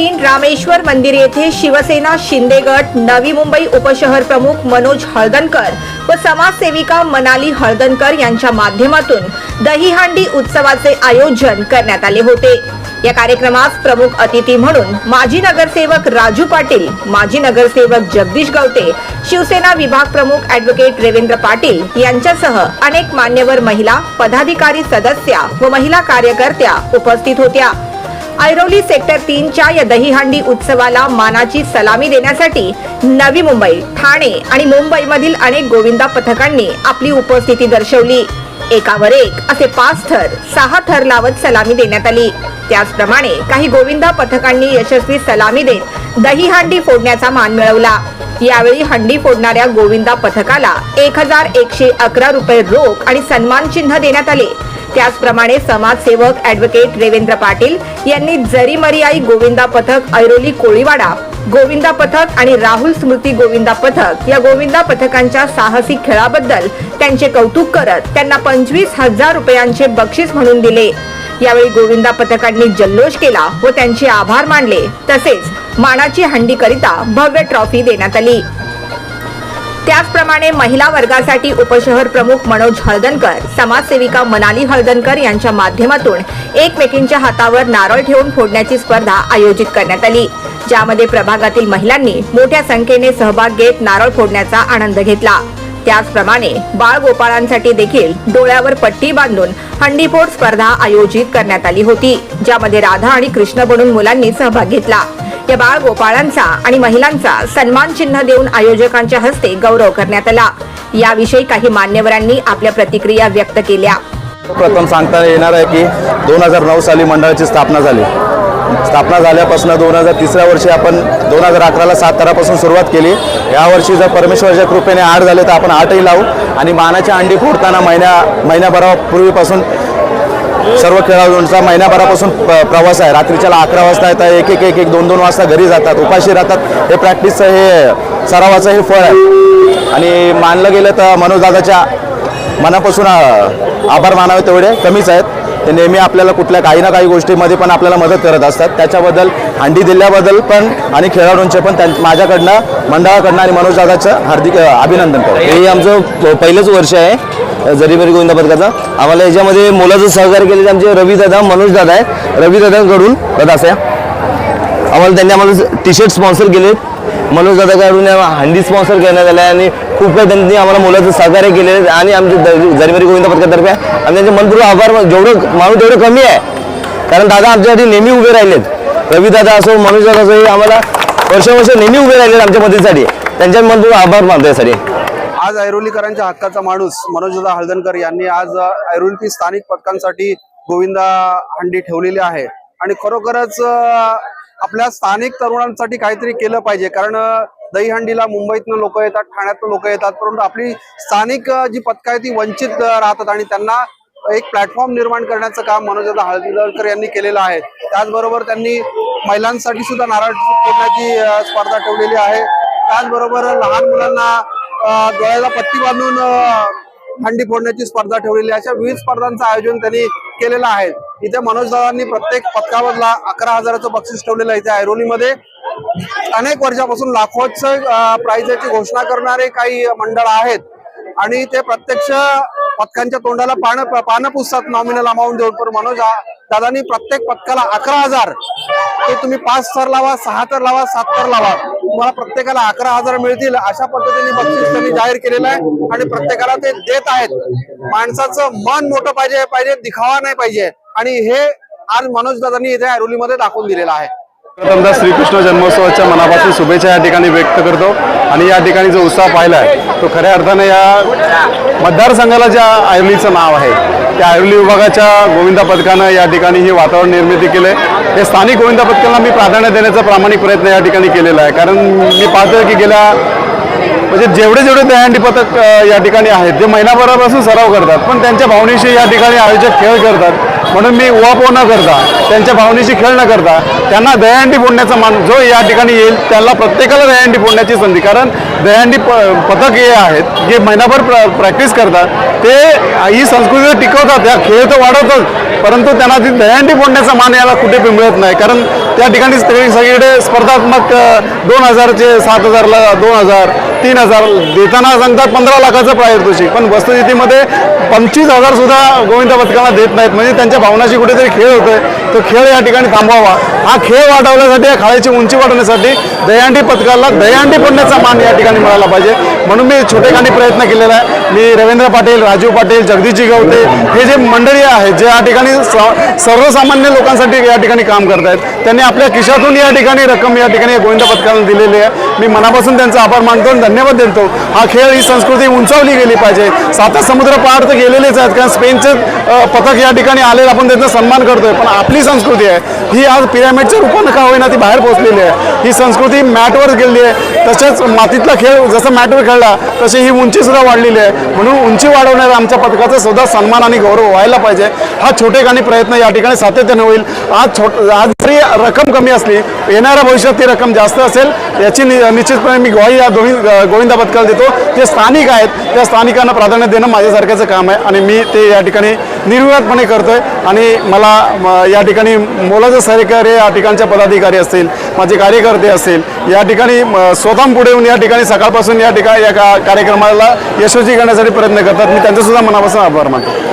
तीन रामेश्वर मंदिर येथे शिवसेना शिंदे गट नवी मुंबई उपशहर प्रमुख मनोज हळदणकर व समाजसेविका मनाली हळदणकर यांच्या माध्यमातून दहीहांडी उत्सवाचे आयोजन करण्यात आले होते. या कार्यक्रमास प्रमुख अतिथी म्हणून माजी नगरसेवक राजू पाटील माजी नगरसेवक जगदीश गवते शिवसेना विभाग प्रमुख ऍडव्होकेट रवींद्र पाटील यांच्यासह अनेक मान्यवर महिला पदाधिकारी सदस्या व महिला कार्यकर्त्या उपस्थित होत्या. ऐरोली सेक्टर तीनच्या या दहीहंडी उत्सवाला मानाची सलामी देण्यासाठी नवी मुंबई ठाणे आणि मुंबईमधील अनेक गोविंदा पथकांनी आपली उपस्थिती दर्शवली. एकावर एक असे पाच थर सहा थर लावत सलामी देण्यात आली. त्याचप्रमाणे काही गोविंदा पथकांनी यशस्वी सलामी देत दहीहंडी फोडण्याचा मान मिळवला. यावेळी हंडी फोडणाऱ्या गोविंदा पथकाला एक हजार एकशे अकरा रुपये रोख आणि सन्मान चिन्ह देण्यात आले. त्याचप्रमाणे समाजसेवक ऍडव्होकेट रेवेंद्र पाटील यांनी जरी मरियाई गोविंदा पथक ऐरोली कोळीवाडा गोविंदा पथक आणि राहुल स्मृती गोविंदा पथक या गोविंदा पथकांच्या साहसी खेळाबद्दल त्यांचे कौतुक करत त्यांना पंचवीस हजार रुपयांचे बक्षीस म्हणून दिले. यावेळी गोविंदा पथकांनी जल्लोष केला व त्यांचे आभार मानले. तसेच मानाची हंडीकरिता भव्य ट्रॉफी देण्यात आली. त्याचप्रमाणे महिला वर्गासाठी उपशहर प्रमुख मनोज हळदणकर समाजसेविका मनाली हळदणकर यांच्या माध्यमातून एकमेकींच्या हातावर नारळ ठेवून फोडण्याची स्पर्धा आयोजित करण्यात आली. ज्यामध्ये प्रभागातील महिलांनी मोठ्या संख्येने सहभाग घेत नारळ फोडण्याचा आनंद घेतला. त्याचप्रमाणे बाळगोपाळांसाठी देखील डोळ्यावर पट्टी बांधून हंडीफोड स्पर्धा आयोजित करण्यात आली होती ज्यामध्ये राधा आणि कृष्ण बनून मुलांनी सहभाग घेतला. या बाळ गोपाळांचा आणि महिलांचा सन्मान चिन्ह देऊन आयोजकांच्या हस्ते गौरव करण्यात आला. याविषयी काही मान्यवरांनी आपल्या प्रतिक्रिया व्यक्त केल्या. प्रथम सांगता येणार आहे की दोन हजार नऊ साली मंडळाची स्थापना झाली. स्थापना झाल्यापासून दोन हजार तिसऱ्या वर्षी आपण दोन हजार अकराला सातारापासून सुरुवात केली. यावर्षी जर परमेश्वराच्या कृपेने आठ झाले तर आपण आठही लावू. आणि मानाच्या अंडी फोडताना महिन्या महिन्याभरापूर्वीपासून सर्व खेळाडूंचा महिन्याभरापासून प्रवास आहे. रात्रीच्याला अकरा वाजता येतात एक एक एक एक दोन दोन वाजता घरी जातात उपाशी राहतात. हे प्रॅक्टिसचं हे सरावाचं हे फळ आहे. आणि मानलं गेलं तर मनोजदादाच्या मनापासून आभार मानावे तेवढे. कमीच आहेत. ते नेहमी आपल्याला कुठल्या काही ना काही गोष्टीमध्ये पण आपल्याला मदत करत असतात. त्याच्याबद्दल हंडी दिल्याबद्दल पण आणि खेळाडूंचे पण माझ्याकडनं मंडळाकडनं आणि मनोजदादाचं हार्दिक अभिनंदन करतो. हे आमचं पहिलंच वर्ष आहे. जरीबरी गोविंदा पथकाचा आम्हाला याच्यामध्ये मोलाचं सहकार्य केलेले आमचे रवीदादा मनोज दादा आहेत. दादा दादास्या आम्हाला त्यांनी आम्हाला टी शर्ट स्पॉन्सर केले मनोज दादाकडून हंडी स्पॉन्सर करण्यात आल्या आणि खूप काही त्यांनी आम्हाला मुलाचं सहकार्य केले आणि आमचे जरीबरी गोविंदा पथकातर्फे आम्ही त्यांचे मनपूर्वक आभार जेवढं माणूस तेवढं कमी आहे. कारण दादा आमच्यासाठी नेहमी उभे राहिलेत. रवीदादा असो मनोज दादा असो हे आम्हाला वर्षावर्ष नेहमी उभे राहिलेत आमच्या मदतीसाठी. त्यांच्या मनपूर्वक आभार मानतो यासाठी आज ऐरोलीकरांच्या हक्काचा माणूस मनोजदा हळदणकर यांनी आज ऐरोलीतील स्थानिक पथकांसाठी गोविंदा हंडी ठेवलेली आहे. आणि खरोखरच आपल्या स्थानिक तरुणांसाठी काहीतरी केलं पाहिजे. कारण दहीहंडीला मुंबईतनं लोक येतात ठाण्यातनं लोक येतात परंतु आपली स्थानिक जी पथकं आहे ती वंचित राहतात आणि त्यांना एक प्लॅटफॉर्म निर्माण करण्याचं काम मनोजदा हळदणकर यांनी केलेलं आहे. त्याचबरोबर त्यांनी महिलांसाठी सुद्धा नारळ फोडण्याची स्पर्धा ठेवलेली आहे. त्याचबरोबर लहान मुलांना डोळ्याला पट्टी बांधून अं, हंडी फोडण्याची स्पर्धा ठेवलेली अशा विविध स्पर्धांचं आयोजन त्यांनी केलेलं आहे. इथे मनोज दादांनी प्रत्येक पथकावरला अकरा हजाराचं बक्षीस ठेवलेलं आहे इथे ऐरोलीमध्ये. अनेक वर्षापासून लाखोच प्राइजची घोषणा करणारे काही मंडळ आहेत. आणि ते प्रत्यक्ष पथकांच्या तोंडाला पानं पानं पुसतात नॉमिनल अमाऊंट देऊन. पण मनोज दा- दादांनी प्रत्येक पथकाला अकरा हजार. ते तुम्ही पाच थर लावा सहा तर लावा सात तर लावा. तुम्हाला प्रत्येकाला अकरा हजार मिळतील अशा पद्धतीने बक्षीस त्यांनी जाहीर केलेलं आहे आणि प्रत्येकाला ते देत आहेत. माणसाचं मन मोठं पाहिजे पाहिजे दिखावा नाही पाहिजे. आणि हे आज मनोज दादांनी इथे ऐरोलीमध्ये दाखवून दिलेलं आहे. प्रथमदा श्रीकृष्ण जन्मोत्सवाच्या मनापासून शुभेच्छा या ठिकाणी व्यक्त करतो. आणि या ठिकाणी जो उत्साह पाहिला आहे तो खऱ्या अर्थाने या मतदारसंघाला ज्या आयुर्लीचं नाव आहे त्या आयुर्ली विभागाच्या गोविंदा पथकानं या ठिकाणी ही वातावरण निर्मिती केले हे स्थानिक गोविंदा पथकाला मी प्राधान्य देण्याचा प्रामाणिक प्रयत्न या ठिकाणी केलेला आहे. कारण मी पाहतोय की गेल्या म्हणजे जेवढे जेवढे दहंडी पथक या ठिकाणी आहेत ते महिनाभरापासून सराव करतात पण त्यांच्या भावनेशी या ठिकाणी आयोजक खेळ करतात म्हणून मी उहापोह न करता त्यांच्या भावनेशी खेळ न करता त्यांना दहंडी फोडण्याचा मान जो या ठिकाणी येईल त्याला प्रत्येकाला दहीहंडी फोडण्याची संधी. कारण दहंडी प पथक हे आहेत जे महिनाभर प्र प्रॅक्टिस करतात ते ही संस्कृती टिकवतात या खेळ तर वाढवतात परंतु त्यांना ती दहंडी फोडण्याचा मान याला कुठे मिळत नाही. कारण त्या ठिकाणी सगळीकडे स्पर्धात्मक दोन हजारचे सात हजारला दोन हजार तीन हजार. देताना सांगतात पंधरा लाखाचं पारितोषिक पण वस्तुस्थितीमध्ये पंचवीस हजार सुद्धा गोविंदा पथकांना देत नाहीत. म्हणजे त्यांच्या भावनाशी कुठेतरी खेळ होतोय. तो खेळ या ठिकाणी थांबवावा. हा खेळ वाढवण्यासाठी या खाळीची उंची वाढवण्यासाठी दहीहंडी पथकाला दहीहंडी पडण्याचा मान या ठिकाणी मिळाला पाहिजे. म्हणून मी छोटेखानी प्रयत्न केलेला आहे. मी रवींद्र पाटील राजीव पाटील जगदीशजी गवते हे जे मंडळी आहेत जे या ठिकाणी स- सर्वसामान्य लोकांसाठी या ठिकाणी काम करत आहेत त्यांनी आपल्या खिशातून या ठिकाणी रक्कम या ठिकाणी गोविंदा पथकाला दिलेली आहे. मी मनापासून त्यांचा आभार मानतो आणि धन्यवाद देतो. हा खेळ ही संस्कृती उंचावली गेली पाहिजे. सातच समुद्र पार तर गेलेलेच आहेत कारण स्पेनचे पथक या ठिकाणी आले आपण त्यांचा सन्मान करतोय. पण आपली संस्कृती आहे. ही आज पिरॅमिडच्या रूपानं का होईना ती बाहेर पोहोचलेली आहे. ही संस्कृती मॅटवर गेलेली आहे. तसेच मातीतला खेळ जसं मॅटवर खेळला तशी ही उंची सुद्धा वाढलेली आहे. म्हणून उंची वाढवणाऱ्या आमच्या पथकाचा सुद्धा सन्मान आणि गौरव व्हायला पाहिजे. हा छोटेखानी प्रयत्न या ठिकाणी सातत्याने होईल. आज छोट आज जरी रक्कम कमी असली येणाऱ्या भविष्यात ती रक्कम जास्त असेल याची नि- निश्चितपणे मी ग्वाही या गोविंद गोविंदा पथकाला देतो. जे स्थानिक आहेत त्या स्थानिकांना प्राधान्य देणं माझ्यासारख्याचं काम आहे आणि मी ते या ठिकाणी निर्विवादपणे करतोय आणि मला या ठिकाणी मोलाचं सहकार्य या ठिकाणच्या पदाधिकारी असतील माझे कार्यकर्ते असतील या ठिकाणी स्वतः पुढे येऊन या ठिकाणी सकाळपासून या ठिकाणी या कार्यक्रमाला यशस्वी करण्यासाठी प्रयत्न करतात. मी त्यांचा सुद्धा मनापासून आभार मानतो.